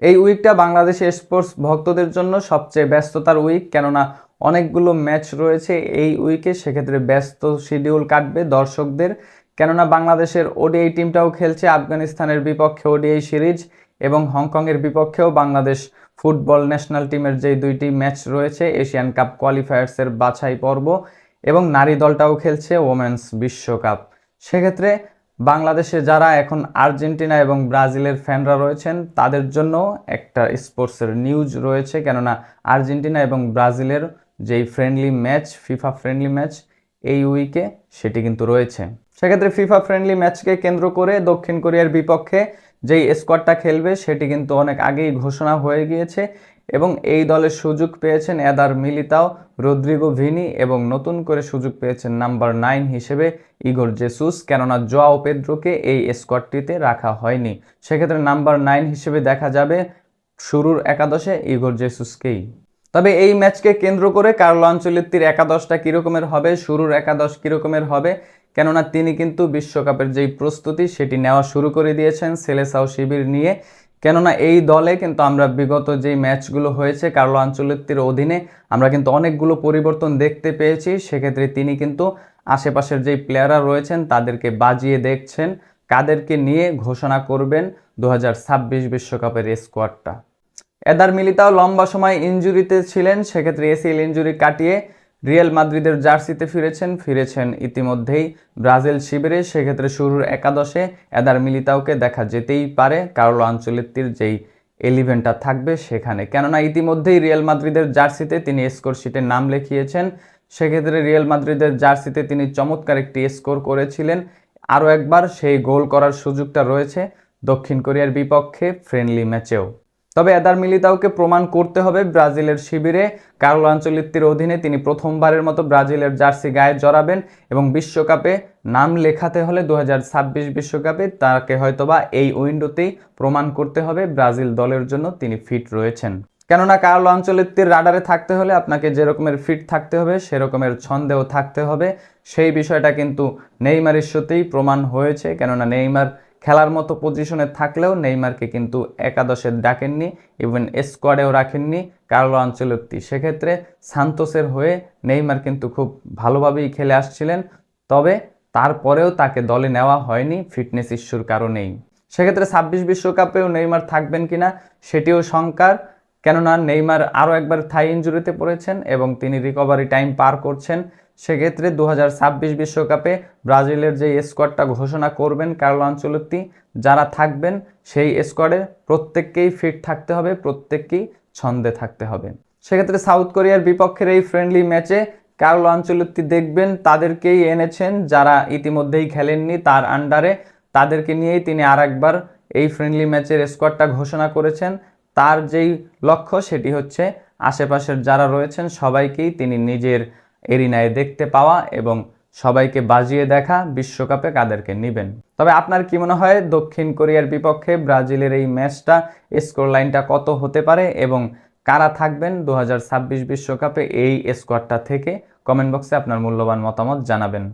এই উইকটা বাংলাদেশি স্পোর্টস ভক্তদের জন্য সবচেয়ে ব্যস্ততার উইক, কেননা অনেকগুলো ম্যাচ রয়েছে এই উইকে, সেক্ষেত্রে ব্যস্ত শিডিউল কাটবে দর্শকদের। কেননা বাংলাদেশের ওডিআই টিমটাও খেলছে, আফগানিস্তানের বিপক্ষে ওডিআই সিরিজ এবং হংকংয়ের বিপক্ষেও বাংলাদেশ ফুটবল ন্যাশনাল টিমের যে দুইটি ম্যাচ রয়েছে, এশিয়ান কাপ কোয়ালিফায়ার্সের বাছাই পর্ব এবং নারী দলটাও খেলছে ওমেন্স বিশ্বকাপ। সেক্ষেত্রে বাংলাদেশে যারা এখন আর্জেন্টিনা এবং ব্রাজিলের ফ্যানরা রয়েছেন, তাদের জন্য একটা স্পোর্টসের নিউজ রয়েছে, কেননা আর্জেন্টিনা এবং ব্রাজিলের যেই friendly match FIFA friendly match এই উইকে সেটি কিন্তু রয়েছে। সেক্ষেত্রে ফিফা ফ্রেন্ডলি ম্যাচকে কেন্দ্র করে দক্ষিণ কোরিয়ার বিপক্ষে যেই স্কোয়াডটা খেলবে, সেটি কিন্তু অনেক আগেই ঘোষণা হয়ে গিয়েছে। এবং এই দলের সুযোগ পেয়েছেন এদার মিলিতাও, রদ্রিগো ভিনি এবং নতুন করে সুযোগ পেয়েছেন নাম্বার নাইন হিসেবে ইগোর জেসুস, কেননা জোয়াও পেদ্রোকে এই স্কোয়াডটিতে রাখা হয়নি। সেক্ষেত্রে নাম্বার নাইন হিসেবে দেখা যাবে শুরুর একাদশে ইগোর জেসুসকেই। তবে এই ম্যাচকে কেন্দ্র করে কার্লো আঞ্চলিত্তির একাদশটা কীরকমের হবে, শুরুর একাদশ কীরকমের হবে, কেননা তিনি কিন্তু বিশ্বকাপের যেই প্রস্তুতি সেটি নেওয়া শুরু করে দিয়েছেন সেলেসাও শিবির নিয়ে। কেননা এই দলে কিন্তু আমরা বিগত যেই ম্যাচগুলো হয়েছে কার্লো আঞ্চলিত্তির অধীনে, আমরা কিন্তু অনেকগুলো পরিবর্তন দেখতে পেয়েছি। সেক্ষেত্রে তিনি কিন্তু আশেপাশের যেই প্লেয়াররা রয়েছেন, তাদেরকে বাজিয়ে দেখছেন, কাদেরকে নিয়ে ঘোষণা করবেন দু বিশ্বকাপের স্কোয়াডটা এদার মিলিতাও লম্বা সময় ইঞ্জুরিতে ছিলেন, সেক্ষেত্রে এসিএল ইঞ্জুরি কাটিয়ে রিয়াল মাদ্রিদের জার্সিতে ফিরেছেন ফিরেছেন ইতিমধ্যেই ব্রাজিল শিবিরে। সেক্ষেত্রে শুরুর একাদশে এদার মিলিতাওকে দেখা যেতেই পারে। কার্লো আঞ্চলিত্তির যেই এলিভেনটা থাকবে সেখানে। কেননা ইতিমধ্যেই রিয়াল মাদ্রিদের জার্সিতে তিনি স্কোর শিটে নাম লিখিয়েছেন। সেক্ষেত্রে রিয়াল মাদ্রিদের জার্সিতে তিনি চমৎকার একটি স্কোর করেছিলেন। আরও একবার সেই গোল করার সুযোগটা রয়েছে দক্ষিণ কোরিয়ার বিপক্ষে ফ্রেন্ডলি ম্যাচেও। তবে এদার মিলিতাওকে প্রমাণ করতে হবে ব্রাজিলের শিবিরে। কার্লো আঞ্চলিত্তির অধীনে তিনি প্রথমবারের মতো ব্রাজিলের জার্সি গায়ে জড়াবেন এবং বিশ্বকাপে নাম লেখাতে হলে দু বিশ্বকাপে তাকে হয়তোবা এই উইন্ডোতেই প্রমাণ করতে হবে ব্রাজিল দলের জন্য তিনি ফিট রয়েছেন। কেননা কার্লো আঞ্চলিত্তির রাডারে থাকতে হলে আপনাকে যেরকমের ফিট থাকতে হবে সেরকমের ছন্দেও থাকতে হবে। সেই বিষয়টা কিন্তু নেইমার ইস্যুতেই প্রমাণ হয়েছে। কেননা নেইমার খেলার মতো পজিশনে থাকলেও নেইমারকে কিন্তু একাদশে ডাকেননি ইভেন স্কোয়াডেও রাখেননি কার্লো আঞ্চলত্তি। সেক্ষেত্রে সান্তোসের হয়ে নেইমার কিন্তু খুব ভালোভাবেই খেলে আসছিলেন, তবে তারপরেও তাকে দলে নেওয়া হয়নি ফিটনেস ইস্যুর কারণেই। সেক্ষেত্রে ছাব্বিশ বিশ্বকাপেও নেইমার থাকবেন কিনা সেটিও শঙ্কার। কেননা নেইমার আরও একবার থাই ইঞ্জুরিতে পড়েছেন এবং তিনি রিকভারি টাইম পার করছেন, সেক্ষেত্রে দু হাজার ছাব্বিশ বিশ্বকাপে ব্রাজিলের যে স্কোয়াডটা ঘোষণা করবেন কার্লো আঞ্চলত্তি, যারা থাকবেন সেই স্কোয়াডে প্রত্যেককেই ফিট থাকতে হবে, প্রত্যেককেই ছন্দে থাকতে হবে। সেক্ষেত্রে সাউথ কোরিয়ার বিপক্ষের এই ফ্রেন্ডলি ম্যাচে কার্লো আঞ্চলত্তি দেখবেন তাদেরকেই এনেছেন, যারা ইতিমধ্যেই খেলেননি তার আন্ডারে তাদেরকে নিয়েই তিনি আর একবার এই ফ্রেন্ডলি ম্যাচের স্কোয়াডটা ঘোষণা করেছেন। তার যেই লক্ষ্য সেটি হচ্ছে আশেপাশের যারা রয়েছেন সবাইকেই তিনি নিজের এরিনায় দেখতে পাওয়া এবং সবাইকে বাজিয়ে দেখা বিশ্বকাপে কাদেরকে নেবেন। তবে আপনার কি মনে হয় দক্ষিণ কোরিয়ার বিপক্ষে ব্রাজিলের এই ম্যাচটা স্কোর লাইনটা কত হতে পারে এবং কারা থাকবেন দু বিশ্বকাপে এই স্কোয়াডটা থেকে? কমেন্ট বক্সে আপনার মূল্যবান মতামত জানাবেন।